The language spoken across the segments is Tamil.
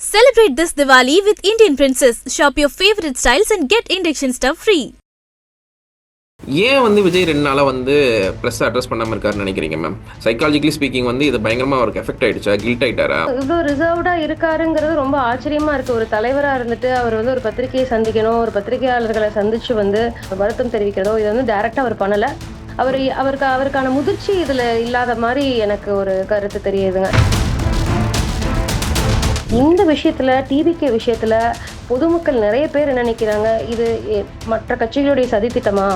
Celebrate this Diwali with Indian Princess. Shop your favorite styles and get induction stuff free. ஏன் வந்து விஜய் ரெண்டு நாளாக வந்து ப்ரெஸ் அட்ரஸ் பண்ணாமல் இருக்காருன்னு நினைக்கிறீங்க மேம் சைக்காலஜிக்கலி ஸ்பீக்கிங் வந்து இது பயங்கரமாக அவருக்கு எஃபெக்ட் ஆயிடுச்சா? கில்ட் ஆயிட்டாரா? இவ்வளோ ரிசர்வ்டா இருக்காருங்கிறது ரொம்ப ஆச்சரியமா இருக்கு. ஒரு தலைவரா இருந்துட்டு அவர் வந்து ஒரு பத்திரிகையை சந்திக்கணும் ஒரு பத்திரிகையாளர்களை சந்திச்சு வந்து வருத்தம் தெரிவிக்கிறதோ இது வந்து டைரக்டா அவர் பண்ணல. அவர் அவருக்கு அவருக்கான முதிர்ச்சி இதுல இல்லாத மாதிரி எனக்கு ஒரு கருத்து தெரியுதுங்க. இந்த விஷயத்துல டிவிகே விஷயத்துல பொதுமக்கள் நிறைய பேர் என்ன நினைக்கிறாங்க? இது மற்ற கட்சிகளுடைய சதித்திட்டமா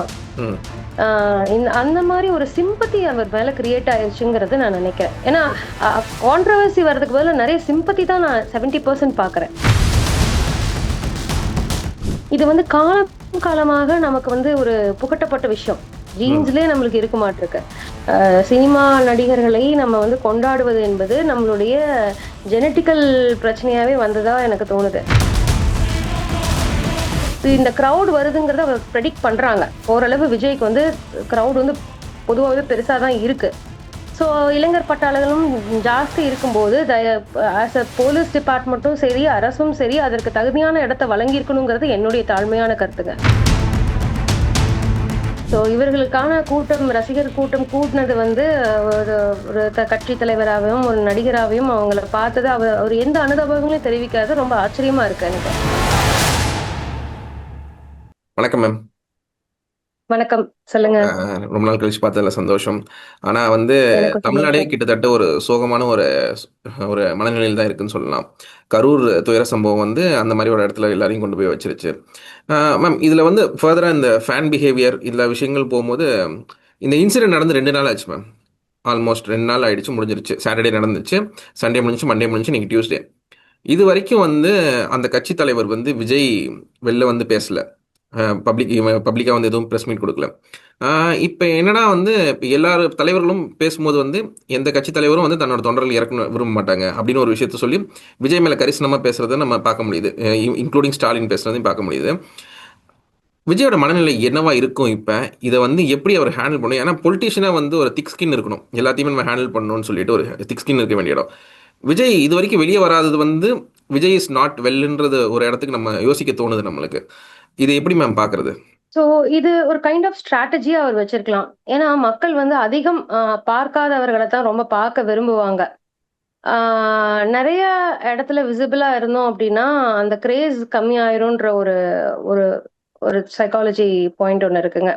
அந்த மாதிரி ஒரு சிம்பத்தி அவர் மேல கிரியேட் ஆயிருச்சுங்கிறது நான் நினைக்கிறேன். ஏன்னா கான்ட்ரவர்சி வர்றதுக்கு பதிலா நிறைய சிம்பத்தி தான் நான் செவன்டி பர்சன்ட் பாக்குறேன் இது வந்து காலம் காலமாக நமக்கு வந்து ஒரு புகட்டப்பட்ட விஷயம். ஜீன்ஸ்லயே நம்மளுக்கு இருக்க மாட்டிருக்கு. சினிமா நடிகர்களை நம்ம வந்து கொண்டாடுவது என்பது நம்மளுடைய ஜெனட்டிக்கல் பிரச்சனையாவே வந்ததா எனக்கு தோணுது. இந்த க்ரௌட் வருதுங்கிறத ப்ரெடிக்ட் பண்றாங்க. ஓரளவு விஜய்க்கு வந்து க்ரௌட் வந்து பொதுவாகவே பெருசா தான் இருக்கு. ஸோ இளைஞர் பட்டாளர்களும் ஜாஸ்தி இருக்கும்போது ஆஸ் அ போலீஸ் டிபார்ட்மெண்ட்டும் சரி அரசும் சரி அதற்கு தகுதியான இடத்த வழங்கியிருக்கணுங்கிறது என்னுடைய தாழ்மையான கருத்துங்க. ஸோ இவர்களுக்கான கூட்டம் ரசிகர் கூட்டம் கூட்டினது வந்து ஒரு ஒரு கட்சி தலைவராகவும் ஒரு நடிகராகவும் அவங்கள பார்த்தது அவர் அவர் எந்த அனுதாபங்களையும் தெரிவிக்காத. ரொம்ப ஆச்சரியமா இருக்கு எனக்கு. வணக்கம் மேம். வணக்கம். சொல்லுங்க. ரொம்ப நாள் கழிச்சு பார்த்ததுல சந்தோஷம். ஆனால் வந்து தமிழ்நாடே. கிட்டத்தட்ட ஒரு சோகமான ஒரு ஒரு மனநிலையில் தான் இருக்குன்னு சொல்லலாம். கரூர் துயர சம்பவம் வந்து அந்த மாதிரி ஒரு இடத்துல எல்லாரையும் கொண்டு போய் வச்சிருச்சு. மேம் இதில் வந்து ஃபர்தராக இந்த ஃபேன் பிஹேவியர் இந்த விஷயங்கள் போகும்போது இந்த இன்சிடென்ட் நடந்து ரெண்டு நாள் ஆச்சு மேம் ஆல்மோஸ்ட் ரெண்டு நாள் ஆயிடுச்சு முடிஞ்சிருச்சு. சாட்டர்டே நடந்துச்சு சண்டே முடிஞ்சு மண்டே முடிஞ்சு இன்னைக்கு டியூஸ்டே இது வரைக்கும் வந்து அந்த கட்சி தலைவர் வந்து விஜய் வெளில வந்து பேசல. பப்ளிக் பப்ளிக்காக வந்து எதுவும் ப்ரெஸ் மீட் கொடுக்கல. இப்போ என்னன்னா வந்து இப்போ எல்லாரு தலைவர்களும் பேசும்போது வந்து எந்த கட்சி தலைவரும் வந்து தன்னோட தொண்டர்கள் இறக்க விரும்ப மாட்டாங்க அப்படின்னு ஒரு விஷயத்த சொல்லி விஜய் மேலே கரிசனமாக பேசுகிறத நம்ம பார்க்க முடியுது. இன்க்ளூடிங் ஸ்டாலின் பேசுகிறதையும் பார்க்க முடியுது. விஜயோட மனநிலை என்னவா இருக்கும் இப்போ? இதை வந்து எப்படி அவர் ஹேண்டில் பண்ணணும்? ஏன்னா பொலிட்டிஷியனாக வந்து ஒரு திக் ஸ்கின் இருக்கணும். எல்லாத்தையுமே நம்ம ஹேண்டில் பண்ணணும்னு சொல்லிட்டு ஒரு திக் ஸ்கின் இருக்க வேண்டிய இடம். விஜய் இது வரைக்கும் வெளியே வராதது வந்து விஜய் இஸ் நாட் வெல்ன்றது ஒரு இடத்துக்கு நம்ம யோசிக்க தோணுது நம்மளுக்கு. இது எப்படி மேம் பாக்குறது? ஸோ இது ஒரு கைண்ட் ஆஃப் ஸ்ட்ராட்டஜியா அவர் வச்சிருக்கலாம். ஏன்னா மக்கள் வந்து அதிகம் ஆஹ், பார்க்காதவர்களை தான் ரொம்ப பார்க்க விரும்புவாங்க. ஆஹ், நிறைய இடத்துல விசிபிளா இருந்தோம் அப்படின்னா அந்த கிரேஸ் கம்மி ஆயிரும்ன்ற ஒரு ஒரு ஒரு சைக்காலஜி பாயிண்ட் ஒன்று இருக்குங்க.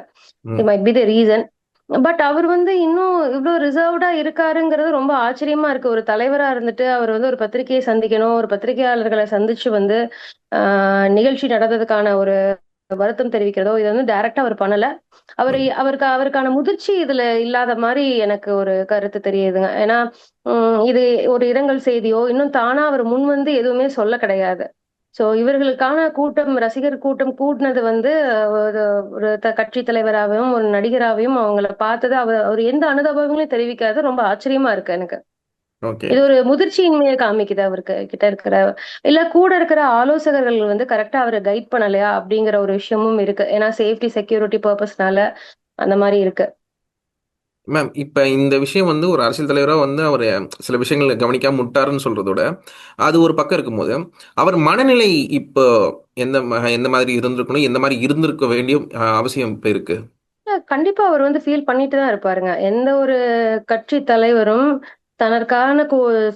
It might be the reason but அவர் வந்து இன்னும் இவ்வளோ ரிசர்வ்டா இருக்காருங்கிறது ரொம்ப ஆச்சரியமா இருக்கு. ஒரு தலைவரா இருந்துட்டு அவர் வந்து ஒரு பத்திரிகையை சந்திக்கணும். ஒரு பத்திரிகையாளர்களை சந்திச்சு வந்து ஆஹ், நிகழ்ச்சி நடந்ததுக்கான ஒரு வருத்தம் தெரிவிக்கிறதோ இதை வந்து டைரக்டா அவர் பண்ணல. அவர் அவருக்கு அவருக்கான முதிர்ச்சி இதுல இல்லாத மாதிரி எனக்கு ஒரு கருத்து தெரியுதுங்க. ஏன்னா இது ஒரு இரங்கல் செய்தியோ இன்னும் தானா அவர் முன் வந்து எதுவுமே சொல்ல கிடையாது. சோ இவர்களுக்கான கூட்டம் ரசிகர் கூட்டம் கூட்டினது வந்து ஒரு கட்சி தலைவராகவும் ஒரு நடிகராகவும் அவங்கள பார்த்தது அவர் அவர் எந்த அனுதாபங்களையும் தெரிவிக்காத. ரொம்ப ஆச்சரியமா இருக்கு எனக்கு. இது ஒரு முதிர்ச்சியின்மையை காமிக்குது அவருக்கு கிட்ட இருக்கிற இல்ல கூட இருக்கிற ஆலோசகர்கள் வந்து கரெக்டா அவரை கைட் பண்ணலையா அப்படிங்கிற ஒரு விஷயமும் இருக்கு. ஏன்னா சேஃப்டி செக்யூரிட்டி பர்பஸ்னால அந்த மாதிரி இருக்கு. மேம் இப்போ இந்த விஷயம் வந்து ஒரு அரசியல் தலைவராக வந்து அவர் சில விஷயங்களை கவனிக்காம விட்டாருன்னு சொல்றதோட அது ஒரு பக்கம் இருக்கும்போது அவர் மனநிலை இப்போ எந்த எந்த மாதிரி இருந்திருக்கணும் எந்த மாதிரி இருந்திருக்க வேண்டிய அவசியம் இப்போ இருக்கு? கண்டிப்பா அவர் வந்து ஃபீல் பண்ணிட்டு தான் இருப்பாருங்க. எந்த ஒரு கட்சி தலைவரும் தனக்கான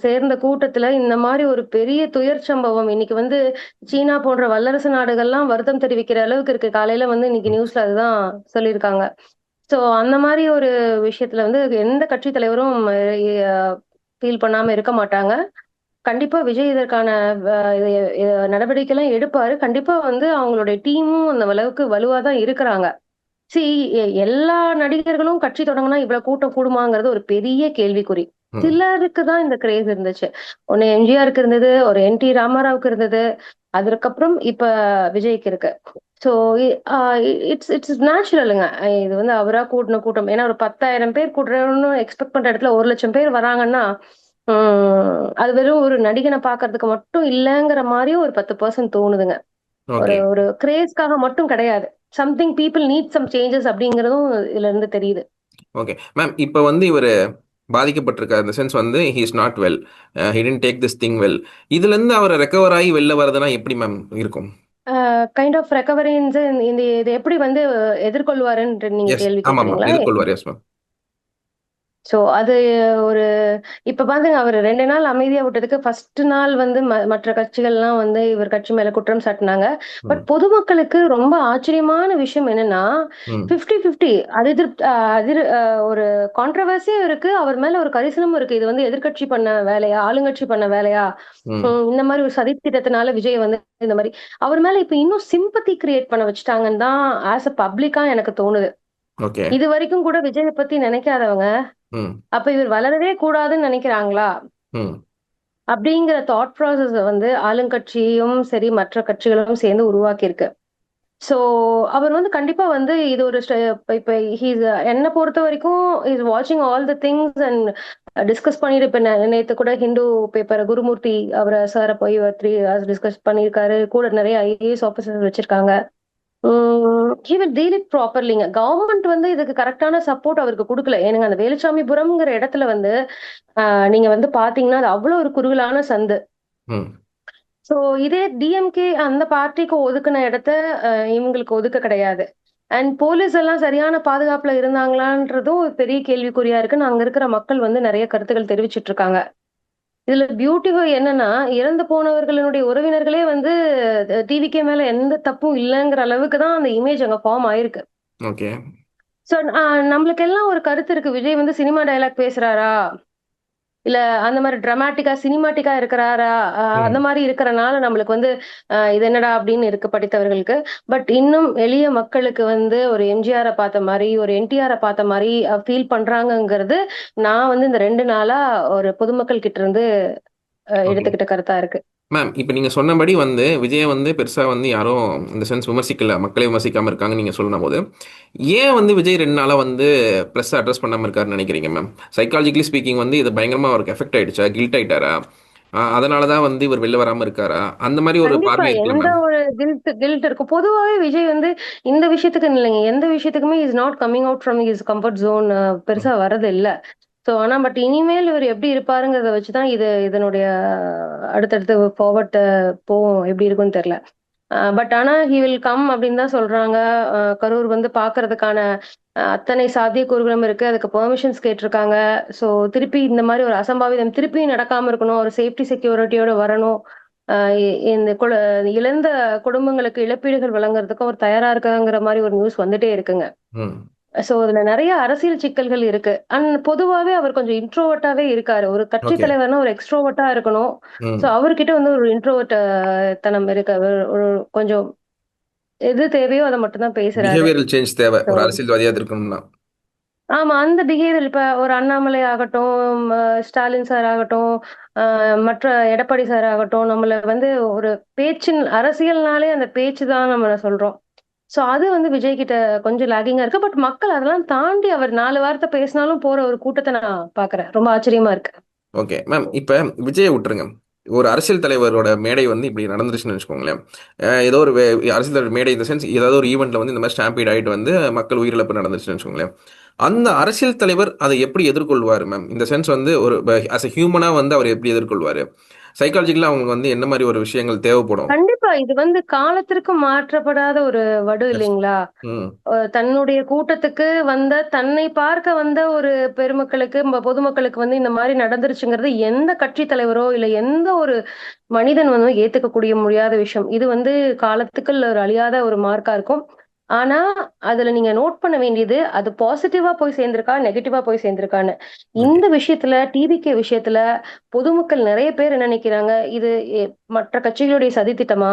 சேர்ந்த கூட்டத்துல இந்த மாதிரி ஒரு பெரிய துயர் சம்பவம் இன்னைக்கு வந்து சீனா போன்ற வல்லரசு நாடுகள்லாம் வருத்தம் தெரிவிக்கிற அளவுக்கு இருக்கு. காலையில வந்து இன்னைக்கு நியூஸ்ல அதுதான் சொல்லியிருக்காங்க. சோ அந்த மாதிரி ஒரு விஷயத்துல வந்து எந்த கட்சி தலைவரும் ஃபீல் பண்ணாம இருக்க மாட்டாங்க. கண்டிப்பா விஜய் இதற்கான நடவடிக்கை எல்லாம் எடுப்பாரு. கண்டிப்பா வந்து அவங்களுடைய டீமும் அந்த அளவுக்கு வலுவா தான் இருக்கிறாங்க. சி எல்லா நடிகர்களும் கட்சி தொடங்கினா இவ்வளவு கூட்டம் கூடுமாங்கிறது ஒரு பெரிய கேள்விக்குறி. சிலருக்கு தான் இந்த கிரேஸ் இருந்துச்சு. ஒன்னு எம்ஜிஆருக்கு இருந்தது ஒரு என் டி ராமாராவுக்கு இருந்தது. அதற்கப்புறம் இப்ப விஜய்க்கு இருக்கு. ஸோ இட்ஸ் இட்ஸ் நேச்சுரலுங்க இது வந்து அவரா கூட்டின கூட்டம். ஏன்னா ஒரு பத்தாயிரம் பேர் கூட்டுறோம்னு எக்ஸ்பெக்ட் பண்ற இடத்துல ஒரு லட்சம் பேர் வராங்கன்னா அது வெறும் ஒரு நடிகனை பாக்குறதுக்கு மட்டும் இல்லைங்கிற மாதிரியும் ஒரு பத்து பர்சன்ட் தோணுதுங்க. ஒரு ஒரு கிரேஸ்க்காக மட்டும் கிடையாது. Something people need some changes அப்படிங்கறதும் இதுல இருந்து தெரியுது. ஓகே. மேம் இப்போ வந்து இவர் பாதிக்கப்பட்டிருக்காரு. இந்த சென்ஸ் வந்து he is not well he tend take this thing well இதுலேருந்து அவர் ரெக்கவர் ஆகி வெளில வரதுனா எப்படி மேம் இருக்கும்? கைண்ட் ஆஃப் ரெக்கவரின்ஸ் இந்த இது எப்படி வந்து எதிர்கொள்வாருன்னு நீங்க கேள்வி கேக்குறீங்களா எதிர்கொள்வார். எஸ் மேம் சோ அது ஒரு இப்ப பாருங்க அவர் ரெண்டு நாள் அமைதியா விட்டதுக்கு ஃபர்ஸ்ட் நாள் வந்து ம- மற்ற கட்சிகள்லாம் வந்து இவர் கட்சி மேல குற்றம் சாட்டினாங்க. பட் ம். பொதுமக்களுக்கு ரொம்ப ஆச்சரியமான விஷயம் என்னன்னா ம். பிப்டி பிப்டி அதிர் அதிர் அஹ் ஒரு கான்ட்ரவர்சியும் இருக்கு அவர் மேல ஒரு கரிசனமும் இருக்கு. இது வந்து எதிர்க்கட்சி பண்ண வேலையா ஆளுங்கட்சி பண்ண வேலையா? ம். இந்த மாதிரி ஒரு சதித்திட்டத்தினால விஜய் வந்து இந்த மாதிரி. அவர் மேல இப்ப இன்னும் சிம்பத்தி கிரியேட் பண்ண வச்சுட்டாங்கன்னு தான் ஆஸ் அ பப்ளிக்கா எனக்கு தோணுது. ஓகே. இது வரைக்கும் கூட விஜயை பத்தி நினைக்காதவங்க அப்ப இவர் வளரவே கூடாதுன்னு நினைக்கிறாங்களா? அப்படிங்கிற தாட் ப்ராசஸ் வந்து ஆளுங்கட்சியும் சரி மற்ற கட்சிகளும் சேர்ந்து உருவாக்கி இருக்கு ஸோ அவர் வந்து கண்டிப்பா வந்து இது ஒரு இப்ப ஹீஸ் என்னை பொறுத்த வரைக்கும் இஸ் வாட்சிங் all the things and discuss பண்ணிட்டு இப்ப நே- நேத்து கூட ஹிந்து பேப்பர் குருமூர்த்தி அவரை சாரை போய் த்ரீ ஹவர்ஸ் டிஸ்கஸ் பண்ணியிருக்காரு. கூட நிறைய ஐஏஎஸ் ஆஃபீஸர்ஸ் வச்சிருக்காங்க. வில் டீல் இட் ப்ராப்பர்லிங்க கவர்மெண்ட் வந்து இதுக்கு கரெக்டான சப்போர்ட் அவருக்கு கொடுக்கல. ஏனுங்க அந்த வேலுச்சாமிபுரம்ங்கிற இடத்துல வந்து நீங்க வந்து பாத்தீங்கன்னா அது அவ்வளவு ஒரு குறுகலான சந்து. சோ இதே டிஎம்கே அந்த பார்ட்டிக்கு ஒதுக்குன இடத்த இவங்களுக்கு ஒதுக்க கிடையாது. அண்ட் போலீஸ் எல்லாம் சரியான பாதுகாப்புல இருந்தாங்களான்றதும் பெரிய கேள்விக்குறியா இருக்கு அங்க இருக்கிற மக்கள் வந்து நிறைய கருத்துக்கள் தெரிவிச்சிட்டு இருக்காங்க. இதுல பியூட்டி என்னன்னா இறந்து போனவர்களுடைய உறவினர்களே வந்து டிவிக்கே மேல எந்த தப்பும் இல்லைங்கிற அளவுக்கு தான் அந்த இமேஜ் அங்க ஃபார்ம் ஆயிருக்கு. ஓகே சோ நம்மளுக்கு எல்லாம் ஒரு கருத்து இருக்கு. விஜய் வந்து சினிமா டயலாக் பேசுறாரா? இல்ல அந்த மாதிரி டிராமாட்டிக்கா சினிமாட்டிக்கா இருக்கிறாரா. அந்த மாதிரி இருக்கிறனால நம்மளுக்கு வந்து இது என்னடா அப்படின்னு இருக்கு படித்தவர்களுக்கு பட் இன்னும் எளிய மக்களுக்கு வந்து ஒரு எம்ஜிஆரை பார்த்த மாதிரி ஒரு என்டிஆரை பார்த்த மாதிரி ஃபீல் பண்றாங்கங்கிறது நான் வந்து இந்த ரெண்டு நாளா ஒரு பொதுமக்கள் கிட்ட இருந்து. எடுத்துக்கிட்ட கருத்தா இருக்கு மேம் இப்போ நீங்கள் சொன்னபடி வந்து விஜயை வந்து பெருசாக வந்து யாரும் இந்த சென்ஸ் விமர்சிக்கல மக்களே விமர்சிக்காமல் இருக்காங்க நீங்கள் சொல்லும் போது ஏன் வந்து விஜய் ரெண்டு நாளாக வந்து ப்ரெஸ் அட்ரஸ் பண்ணாமல் இருக்காருன்னு நினைக்கிறீங்க மேம் சைக்காலஜிக்கலி ஸ்பீக்கிங் வந்து இது பயங்கரமாக அவருக்கு எஃபெக்ட் ஆயிடுச்சா? கில்ட் ஆயிட்டாரா? ஆஹ் அதனால தான் வந்து இவர் வெளில வராமல் இருக்காரா? அந்த மாதிரி ஒரு பார்வை எந்த ஒரு கில்ட் கில்ட் இருக்கும் பொதுவாகவே விஜய் வந்து இந்த விஷயத்துக்கு இல்லைங்க. எந்த விஷயத்துக்குமே is not coming out from his comfort zone பெருசா வர்றது இல்ல சோ ஆனா பட் இனிமேல் இவர் எப்படி இருப்பாருங்கிறத வச்சுதான் இது இதனுடைய அடுத்தடுத்து ஃபார்வர்ட் போவோம் எப்படி இருக்கும்னு தெரியல. பட் ஆனா ஹி வில் கம் அப்படின்னு தான் சொல்றாங்க. அஹ் கரூர் வந்து பாக்குறதுக்கான அத்தனை அத்தனை சாத்தியக்கூறுகளும் இருக்கு. அதுக்கு பெர்மிஷன்ஸ் கேட்டிருக்காங்க. சோ திருப்பி இந்த மாதிரி ஒரு அசம்பாவிதம் திருப்பி நடக்காம இருக்கணும். ஒரு சேஃப்டி செக்யூரிட்டியோட வரணும். ஆஹ் இந்த இழந்த குடும்பங்களுக்கு இழப்பீடுகள் வழங்குறதுக்கும் அவர் தயாரா இருக்காங்கிற மாதிரி ஒரு நியூஸ் வந்துட்டே இருக்குங்க. சோ அதுல நிறைய அரசியல் சிக்கல்கள் இருக்கு. அண்ட் பொதுவாவே அவர் கொஞ்சம் இன்ட்ரோவர்ட்டாவே இருக்காரு. ஒரு கட்சி. தலைவர்னா ஒரு எக்ஸ்ட்ரோவர்ட்டா இருக்கணும். சோ அவர்கிட்ட வந்து ஒரு இன்ட்ரோவர்ட் தனம் இருக்கு. அவர் ஒரு கொஞ்சம் எது தேவையோ அதை மட்டும் தான் பேசுறாரு. சேஞ்ச் தேவை. ஒரு அரசியல்வாதியாக இருக்கணும்னா ஆமா அந்த பிஹேவியர் இப்ப ஒரு அண்ணாமலை ஆகட்டும் ஸ்டாலின் சார் ஆகட்டும் மற்ற எடப்பாடி சார் ஆகட்டும் நம்மள வந்து ஒரு பேச்சின் அரசியல்னாலே அந்த பேச்சு தான் நம்ம சொல்றோம். ஸோ அது வந்து விஜய் கிட்ட கொஞ்சம் லாகிங்கா இருக்கு. பட் மக்கள் அதெல்லாம் தாண்டி அவர் நாலு வார்த்தை பேசினாலும் போற ஒரு கூட்டத்தை நான் பாக்குறேன் ரொம்ப ஆச்சரியமா இருக்கு. ஓகே மேம் இப்போ விஜயை விட்டுருங்க. ஒரு அரசியல் தலைவரோட மேடை வந்து இப்படி நடந்துருச்சுன்னு வச்சுக்கோங்களேன். ஏதோ ஒரு அரசியல் தலைவர் மேடை இந்த சென்ஸ் ஏதாவது ஒரு ஈவெண்ட்ல வந்து இந்த மாதிரி ஸ்டாம்பீட் ஆகிட்டு வந்து மக்கள் உயிரிழப்பு நடந்துச்சுன்னு வச்சுக்கோங்களேன். அந்த அரசியல் தலைவர் அதை எப்படி எதிர்கொள்வார் மேம் இந்த சென்ஸ் வந்து ஒரு அஸ் அ ஹியூமனாக வந்து அவர் எப்படி எதிர்கொள்வார்? சைக்காலஜிக்கலாக அவங்களுக்கு வந்து என்ன மாதிரி ஒரு விஷயங்கள் தேவைப்படும்? கண்டிப்பா. இது வந்து காலத்திற்கு மாற்றப்படாத ஒரு வடு. இல்லைங்களா? தன்னுடைய கூட்டத்துக்கு வந்த தன்னை பார்க்க வந்த ஒரு பெருமக்களுக்கு பொதுமக்களுக்கு வந்து இந்த மாதிரி நடந்துருச்சுங்கிறது எந்த கட்சி தலைவரோ இல்ல எந்த ஒரு மனிதன் வந்து ஏத்துக்கக்கூடிய முடியாத விஷயம். இது வந்து காலத்துக்கு ஒரு அழியாத ஒரு மார்க்கா இருக்கும். ஆனா அதுல நீங்க நோட் பண்ண வேண்டியது அது பாசிட்டிவா போய் சேர்ந்திருக்கா நெகட்டிவா போய் சேர்ந்திருக்கான்னு. இந்த விஷயத்துல டிவிகே விஷயத்துல பொதுமக்கள் நிறைய பேர் என்ன நினைக்கிறாங்க? இது மற்ற கட்சிகளுடைய சதித்திட்டமா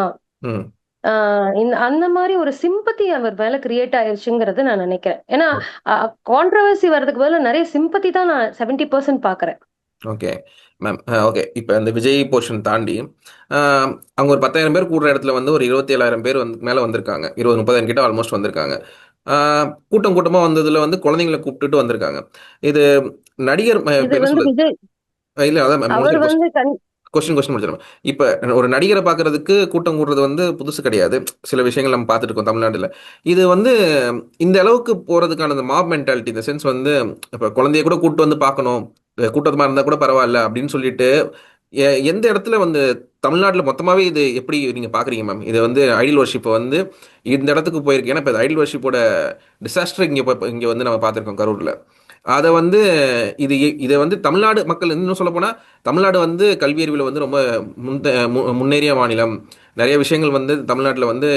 இந்த அந்த மாதிரி ஒரு சிம்பத்தி அவர் மேல கிரியேட் ஆயிருச்சுங்கிறது நான் நினைக்கிறேன். ஏன்னா கான்ட்ரவர்சி வர்றதுக்கு பதிலா நிறைய சிம்பத்தி தான் நான் செவன்டி பர்சன்ட் பாக்குறேன் ஓகே மேம் ஓகே இப்போ இந்த விஜய் போர்ஷன் தாண்டி அவங்க ஒரு பத்தாயிரம் பேர் கூடுற இடத்துல வந்து ஒரு இருபத்தி ஏழாயிரம் பேர் வந்து மேலே வந்திருக்காங்க. இருபது முப்பதாயிரம் கிட்ட ஆல்மோஸ்ட் வந்திருக்காங்க. கூட்டம் கூட்டமாக வந்ததுல வந்து குழந்தைங்களை கூப்பிட்டுட்டு வந்திருக்காங்க. இது நடிகர் இல்லை அதான் கண்- கொஸ்டின் கொஸ்டின் முடிச்சிடும் இப்போ ஒரு நடிகரை பார்க்கறதுக்கு கூட்டம் கூடுறது வந்து புதுசு கிடையாது. சில விஷயங்கள் நம்ம பார்த்துட்டு இருக்கோம் தமிழ்நாட்டில். இது வந்து இந்த அளவுக்கு போகிறதுக்கான இந்த மாப் மென்டாலிட்டி இந்த சென்ஸ் வந்து இப்போ குழந்தைய கூட கூப்பிட்டு வந்து பார்க்கணும். கூட்டமாக இருந்தால் கூட பரவாயில்ல அப்படின்னு சொல்லிட்டு எ- எந்த இடத்துல வந்து தமிழ்நாட்டில் மொத்தமாகவே இது எப்படி நீங்கள் பார்க்குறீங்க மேம் இது வந்து ஐடியல் வர்ஷிப்பை வந்து இந்த இடத்துக்கு போயிருக்கு. ஏன்னா இப்போ ஐடியல் வர்ஷிப்போட டிசாஸ்டர் இங்கே இங்கே வந்து நம்ம பார்த்துருக்கோம் கரூரில். அதை வந்து இது இதை வந்து தமிழ்நாடு மக்கள் இன்னும் சொல்ல போனால் தமிழ்நாடு வந்து கல்வி அறிவில் வந்து ரொம்ப முந்த மு- முன்னேறிய மாநிலம். நிறைய விஷயங்கள் வந்து தமிழ்நாட்டில் வந்து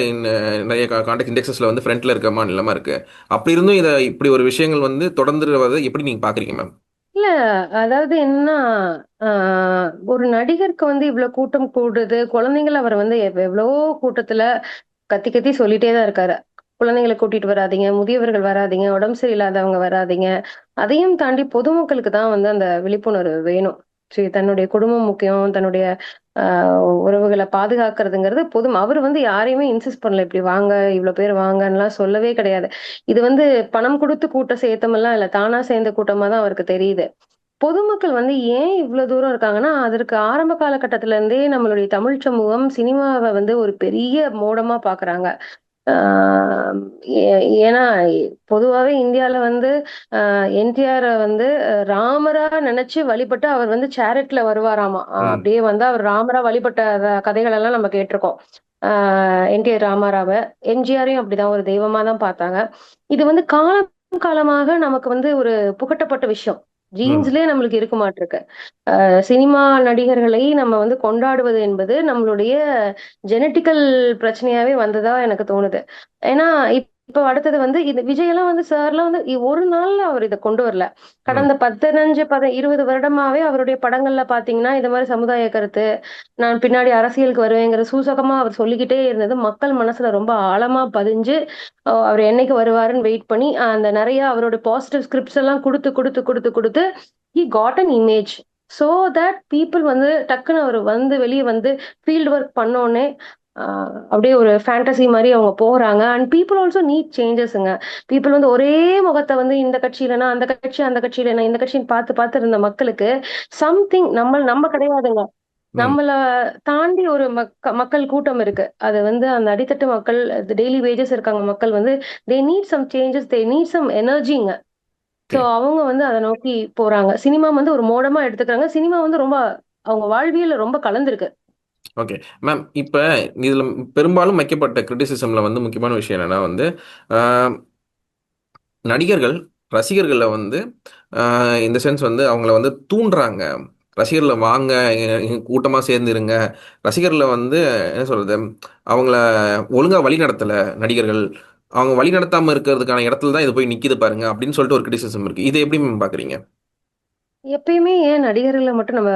நிறைய கான்டாக்ட் இண்டெக்ஸஸில் வந்து ஃப்ரண்ட்டில் இருக்க மாநிலமாக இருக்குது அப்படி இருந்தும் இதை இப்படி ஒரு விஷயங்கள் வந்து தொடர்ந்து எப்படி நீங்கள் பார்க்குறீங்க மேம் இல்ல அதாவது என்னன்னா ஆஹ் ஒரு நடிகருக்கு வந்து இவ்வளவு கூட்டம் கூடுது குழந்தைங்கள அவர் வந்து எவ்- எவ்வளவோ கூட்டத்துல கத்தி கத்தி சொல்லிட்டே தான் இருக்காரு. குழந்தைங்களை கூட்டிட்டு வராதீங்க முதியவர்கள் வராதீங்க உடம்பு சரியில்லாதவங்க வராதீங்க. அதையும் தாண்டி பொதுமக்களுக்கு தான் வந்து அந்த விழிப்புணர்வு வேணும். சரி தன்னுடைய குடும்பம் முக்கியம் தன்னுடைய உறவுகளை பாதுகாக்கிறதுங்கிறது பொது அவர் வந்து யாரையுமே இன்சிஸ்ட் பண்ணல. இப்படி வாங்க இவ்வளவு பேர் வாங்கன்னுலாம் சொல்லவே கிடையாது. இது வந்து பணம் கொடுத்து கூட்ட சேர்த்தமெல்லாம் இல்ல. தானா சேர்ந்த கூட்டமா தான் அவருக்கு தெரியுது. பொதுமக்கள் வந்து ஏன் இவ்வளவு தூரம் இருக்காங்கன்னா அதற்கு ஆரம்ப காலகட்டத்தில இருந்தே நம்மளுடைய தமிழ் சமூகம் சினிமாவை வந்து ஒரு பெரிய மோடமா பாக்குறாங்க. ஏன்னா பொதுவாவே இந்தியால வந்து என்டிஆர் வந்து ராமரா நினைச்சு வழிபட்டு அவர் வந்து சேரட்ல வருவாராமா. அப்படியே வந்து அவர் ராமரா வழிபட்ட கதைகள் எல்லாம் நம்ம கேட்டிருக்கோம். என்டிஆர் ராமாராவை. எம்ஜிஆரையும் அப்படிதான் ஒரு தெய்வமா தான் பார்த்தாங்க. இது வந்து காலம் காலமாக நமக்கு வந்து ஒரு புகட்டப்பட்ட விஷயம். ஜீன்ஸ்லயே நம்மளுக்கு இருக்க மாட்டிருக்கு. சினிமா நடிகர்களை நம்ம வந்து கொண்டாடுவது என்பது நம்மளுடைய ஜெனட்டிக்கல் பிரச்சனையாவே வந்ததா எனக்கு தோணுது. ஏன்னா இப்போ அடுத்தது வந்து இது விஜயெல்லாம் வந்து சார்லாம் வந்து ஒரு நாள்ல அவர் இதை கொண்டு வரல. கடந்த பதினஞ்சு பத இருபது வருடமாவே அவருடைய படங்கள்ல பாத்தீங்கன்னா இது மாதிரி சமுதாய கருத்து நான் பின்னாடி அரசியலுக்கு வருவேங்கிற சூசகமா அவர் சொல்லிக்கிட்டே இருந்தது. மக்கள் மனசுல ரொம்ப ஆழமா பதிஞ்சு அவர் என்னைக்கு வருவாருன்னு வெயிட் பண்ணி அந்த நிறைய அவரோட பாசிட்டிவ் ஸ்கிரிப்ட்ஸ் எல்லாம் கொடுத்து கொடுத்து கொடுத்து கொடுத்து he got an image so that people வந்து டக்குன்னு அவர் வந்து வெளியே வந்து ஃபீல்ட் ஒர்க் பண்ணோடனே அப்படியே ஒரு ஃபேண்டசி மாதிரி அவங்க போறாங்க. அண்ட் பீப்புள் ஆல்சோ நீட் சேஞ்சஸ்ங்க பீப்புள் வந்து ஒரே முகத்தை வந்து இந்த கட்சி இல்லைன்னா அந்த கட்சி அந்த கட்சி இல்லைன்னா இந்த கட்சின்னு பார்த்து பார்த்து இருந்த மக்களுக்கு சம்திங் நம்ம நம்ம கிடையாதுங்க. நம்மள தாண்டி ஒரு மக்க மக்கள் கூட்டம் இருக்கு. அது வந்து அந்த அடித்தட்டு மக்கள் டெய்லி வேஜஸ் இருக்காங்க மக்கள் வந்து they need some changes they need some எனர்ஜிங்க so அவங்க வந்து அதை நோக்கி போறாங்க. சினிமா வந்து ஒரு மோடமா எடுத்துக்கிறாங்க. சினிமா வந்து ரொம்ப அவங்க வாழ்வியல்ல ரொம்ப கலந்துருக்கு. ஓகே மேம் இப்போ இதில் பெரும்பாலும் வைக்கப்பட்ட கிரிட்டிசிசமில் வந்து முக்கியமான விஷயம் என்னென்னா வந்து ஆஹ், நடிகர்கள் ரசிகர்களை வந்து இந்த சென்ஸ் வந்து அவங்கள வந்து தூண்டுறாங்க. ரசிகர்களை வாங்க கூட்டமாக சேர்ந்துருங்க. ரசிகர்களை வந்து என்ன சொல்கிறது அவங்கள ஒழுங்காக வழி நடத்தலை நடிகர்கள். அவங்க வழி நடத்தாமல் இருக்கிறதுக்கான இடத்துல தான் இது போய் நிற்கிது பாருங்க அப்படின்னு சொல்லிட்டு ஒரு கிரிட்டிசிசம் இருக்குது இதை எப்படி மேம் பார்க்குறீங்க எப்பயுமே ஏன் நடிகர்களை மட்டும் நம்ம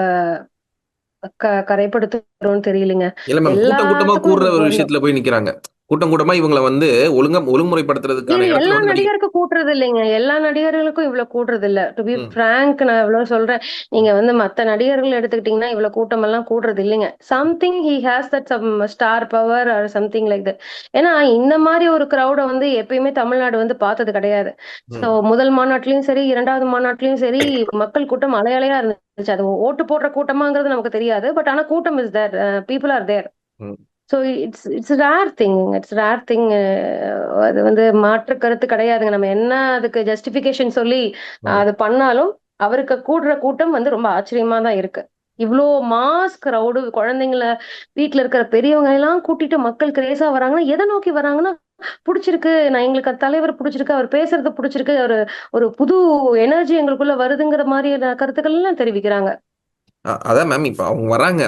கரைப்படுத்துறோம்னு தெரியலைங்க. மேம் கூட்டம் கூடுற ஒரு விஷயத்துல போய் நிற்கிறாங்க கூட்டம் கூட்டமாக இவங்களை வந்து ஒழுங்கா ஒழுங்குமுறைப்படுத்துறதுக்கான எல்லா நடிகருக்கும் கூட்டுறது இல்லைங்க. எல்லா நடிகர்களுக்கும் இவ்வளவு கூட்டுறது இல்ல டு பி. பிராங்க் நான் இவ்வளவு சொல்றேன். நீங்க வந்து மத்த நடிகர்கள் எடுத்துக்கிட்டீங்கன்னா இவ்வளவு கூட்டம் எல்லாம் கூடுறது இல்லைங்க. Something he has that some star power or something like that ஏன்னா இந்த மாதிரி ஒரு கிரௌட வந்து எப்பயுமே தமிழ்நாடு வந்து பார்த்தது கிடையாது. சோ முதல் மாநாட்டிலயும் சரி இரண்டாவது மாநாட்டிலயும் சரி மக்கள் கூட்டம் அலையலையா இருந்துச்சு. அது ஓட்டு போடுற கூட்டமாங்கிறது நமக்கு தெரியாது. பட் ஆனா கூட்டம் is there people are there. So it's it's rare thing it's rare thing அது வந்து மாற்று கருத்து கிடையாதுங்க. நம்ம என்ன அதுக்கு ஜஸ்டிஃபிகேஷன் சொல்லி. அது பண்ணாலும் அவருக்கு கூடுற கூட்டம் வந்து ரொம்ப ஆச்சரியமா தான் இருக்கு. இவ்வளோ மாஸ் கிரௌடு குழந்தைங்கள வீட்ல இருக்கிற பெரியவங்க எல்லாம் கூட்டிட்டு மக்கள் கிரேஸா வராங்கன்னா எதை நோக்கி வராங்கன்னா பிடிச்சிருக்கு நான் எங்களுக்கு தலைவர் பிடிச்சிருக்கு அவர் பேசுறது பிடிச்சிருக்கு ஒரு ஒரு புது எனர்ஜி எங்களுக்குள்ள வருதுங்கிற மாதிரியான கருத்துக்கள் எல்லாம் தெரிவிக்கிறாங்க அதான் மேம் இப்போ அவங்க வராங்க.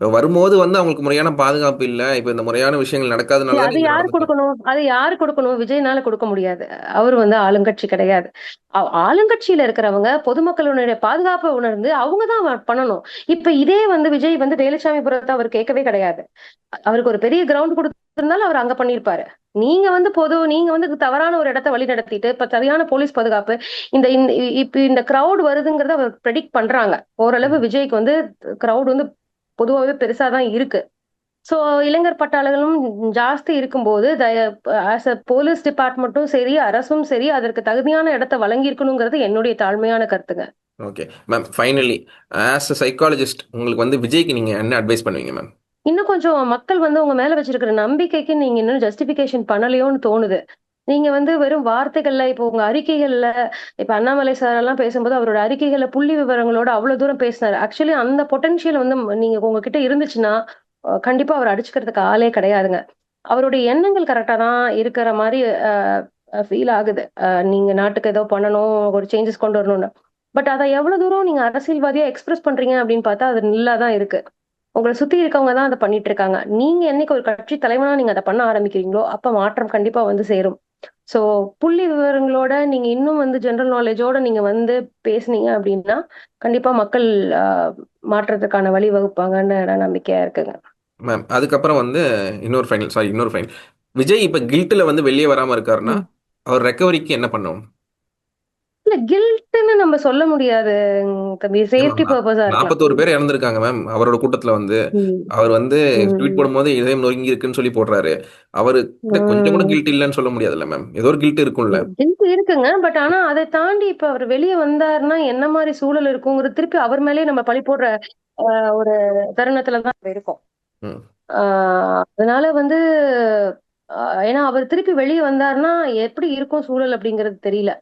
வரும்போது வந்து அவங்களுக்கு முறையான பாதுகாப்பு இல்லை. இப்போ இந்த முறையான விஷயங்கள் நடக்காதனால அது யார் கொடுக்கணும்? அது யார் கொடுக்கணும்? விஜய்னால கொடுக்க முடியாது. அவர் வந்து ஆளுங்கட்சி கிடையாது. ஆளுங்கட்சியில இருக்கிறவங்க பொதுமக்களுடைய பாதுகாப்பை உணர்ந்து அவங்க தான் பண்ணணும். இப்ப இதே வந்து விஜய் வந்து வேலுசாமிபுரத்தை அவர் கேட்கவே கிடையாது. அவருக்கு ஒரு பெரிய கிரவுண்ட் கொடுத்திருந்தாலும் அவர் அங்க பண்ணிருப்பாரு நீங்க வந்து பொது நீங்க வந்து தவறான ஒரு இடத்த வழி நடத்திட்டு இப்ப சரியான போலீஸ் பாதுகாப்பு இந்த இப்ப இந்த கிரவுட் வருதுங்கிறத அவர் ப்ரெடிக்ட் பண்றாங்க. ஓரளவு விஜய்க்கு வந்து கிரவுட் வந்து பொதுவாகவே பெருசா தான் இருக்கு. ஸோ இளைஞர் பட்டாளர்களும் ஜாஸ்தி இருக்கும்போது ஆஸ் அ போலீஸ் டிபார்ட்மெண்ட்டும் சரி அரசும் சரி அதற்கு தகுதியான இடத்தை வழங்கியிருக்கணுங்கிறது என்னுடைய தாழ்மையான கருத்துங்க. Okay ma'am finally as a psychologist உங்களுக்கு வந்து விஜய்க்கு நீங்கள் என்ன அட்வைஸ் பண்ணுவீங்க மேம் இன்னும் கொஞ்சம் மக்கள் வந்து உங்க மேல வச்சிருக்கிற நம்பிக்கைக்கு நீங்க இன்னும் ஜஸ்டிபிகேஷன் பண்ணலையோன்னு தோணுது. நீங்க வந்து வெறும் வார்த்தைகள்ல இப்போ உங்க அறிக்கைகள்ல இப்ப அண்ணாமலை சார் எல்லாம் பேசும்போது அவரோட அறிக்கைகள்ல புள்ளி விவரங்களோட அவ்வளவு தூரம் பேசினாரு. ஆக்சுவலி அந்த பொட்டன்ஷியல் வந்து நீங்க உங்ககிட்ட இருந்துச்சுன்னா கண்டிப்பா அவர் அடிச்சுக்கிறதுக்கு ஆளே கிடையாதுங்க. அவருடைய எண்ணங்கள் கரெக்டா தான் இருக்கிற மாதிரி ஃபீல் ஆகுது. அஹ், நீங்க நாட்டுக்கு ஏதோ பண்ணணும் ஒரு சேஞ்சஸ் கொண்டு வரணும்னு. பட் அதை எவ்வளவு தூரம் நீங்க அரசியல்வாதியா எக்ஸ்பிரஸ் பண்றீங்க அப்படின்னு பார்த்தா அது நல்லாதான் இருக்கு. உங்களை சுத்தி இருக்கவங்க தான் அதை பண்ணிட்டு இருக்காங்க. நீங்க என்னைக்கு ஒரு கட்சி தலைவனா நீங்க அதை பண்ண ஆரம்பிக்கிறீங்களோ அப்ப மாற்றம் கண்டிப்பா வந்து சேரும். சோ புள்ளி விவரங்களோட நீங்க இன்னும் வந்து ஜெனரல் நாலேஜோட நீங்க வந்து பேசுனீங்க அப்படின்னா கண்டிப்பா மக்கள் மாற்றத்துக்கான வழி வகுப்பாங்கன்னு நம்பிக்கையா இருக்குங்க. மேம் அதுக்கப்புறம் வந்து இன்னொரு ஃபைனல் சாரி இன்னொரு ஃபைனல் விஜய் இப்போ கில்ட்டில் வந்து வெளியே வராமல் இருக்காருன்னா அவர் ரெக்கவரிக்கு என்ன பண்ணணும் இல்ல கில்ட்னு நம்ம சொல்ல முடியாது. தம்பி சேஃப்டி பர்பஸா நாற்பத்தோரு பேர் இறந்துருக்காங்க மேம் அவரோட கூட்டத்தில் வந்து அவர் வந்து. ட்வீட் போடும்போது இதயம் நொறுங்கி இருக்குன்னு சொல்லி போடுறாரு. அவரு கொஞ்சம் கூட கில்ட் இல்லைன்னு சொல்ல முடியாதுல்ல மேம் ஏதோ ஒரு கில்ட் இருக்கும்ல. கில்ட் இருக்குங்க. பட் ஆனா அதை தாண்டி இப்ப அவர் வெளியே வந்தாருன்னா என்ன மாதிரி சூழல் இருக்குங்கிறது திருப்பி அவர் மேலேயே நம்ம பழி போடுற ஒரு தருணத்துல தான் நம்ம இருக்கோம். அதனால வந்து ஏன்னா அவர் திருப்பி வெளியே வந்தாருன்னா எப்படி இருக்கும் சூழல் அப்படிங்கிறது தெரியல.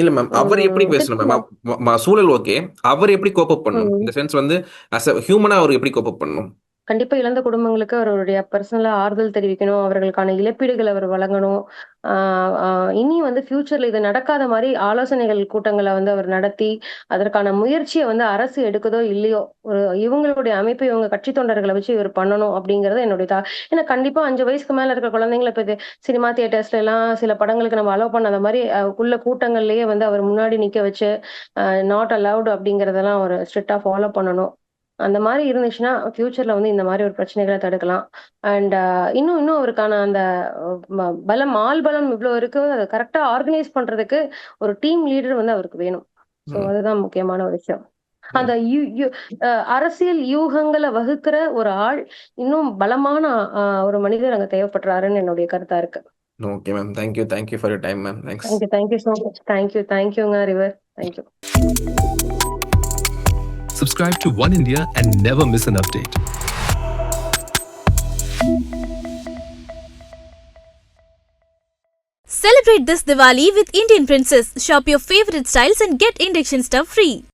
இல்ல மேம் அவர் எப்படி பேசணும் மேம் சூழல் ஓகே அவர் எப்படி கோப்பப் பண்ணணும்? ம். இந்த சென்ஸ் வந்து அஸ் அ ஹியூமனா அவர் எப்படி கோப்பப் பண்ணணும்? கண்டிப்பா இழந்த குடும்பங்களுக்கு அவருடைய பர்சனலா ஆறுதல் தெரிவிக்கணும். அவர்களுக்கான இழப்பீடுகள் அவர் வழங்கணும். இனி வந்து ஃபியூச்சர்ல இது நடக்காத மாதிரி ஆலோசனைகள் கூட்டங்களை வந்து அவர் நடத்தி அதற்கான முயற்சியை வந்து அரசு எடுக்குதோ இல்லையோ ஒரு இவங்களுடைய அமைப்பு இவங்க கட்சி தொண்டர்களை வச்சு இவர் பண்ணணும் அப்படிங்கறது என்னுடைய தா ஏன்னா கண்டிப்பா அஞ்சு வயசுக்கு மேல இருக்கிற குழந்தைங்களை இப்ப சினிமா தியேட்டர்ஸ்ல எல்லாம் சில படங்களுக்கு நம்ம அலோவ் பண்ணாத மாதிரி உள்ள கூட்டங்கள்லயே வந்து அவர் முன்னாடி நிக்க வச்சு நாட் அலவுட் அப்படிங்கறதெல்லாம் ஒரு ஸ்ட்ரிக்டா ஃபாலோ பண்ணணும். அந்த மாதிரி இருந்துச்சுன்னா ஃபியூச்சர்ல வந்து இந்த மாதிரி ஒரு பிரச்சனைகளை தடுக்கலாம். அண்ட் இன்னும் இன்னும் அவருக்கான அந்த பலம் ஆள் பலம் இவ்வளவு இருக்கு அதை கரெக்டா ஆர்கனைஸ் பண்றதுக்கு ஒரு டீம் லீடர் வந்து அவருக்கு வேணும். ஸோ. அதுதான் முக்கியமான ஒரு விஷயம். அந்த யூ- யூ- அஹ், அரசியல் யூகங்களை வகுக்கிற ஒரு ஆள் இன்னும் பலமான ஒரு மனிதர் அங்க தேவைப்படுறாருன்னு என்னுடைய கருத்தா இருக்கு. Okay ma'am thank you thank you for time ma'am thanks thank you thank you so much thank you தேங்க்யூங்க river thank you Subscribe to One India and never miss an update. Celebrate this Diwali with Indian Princess. Shop your favorite styles and get induction stuff free.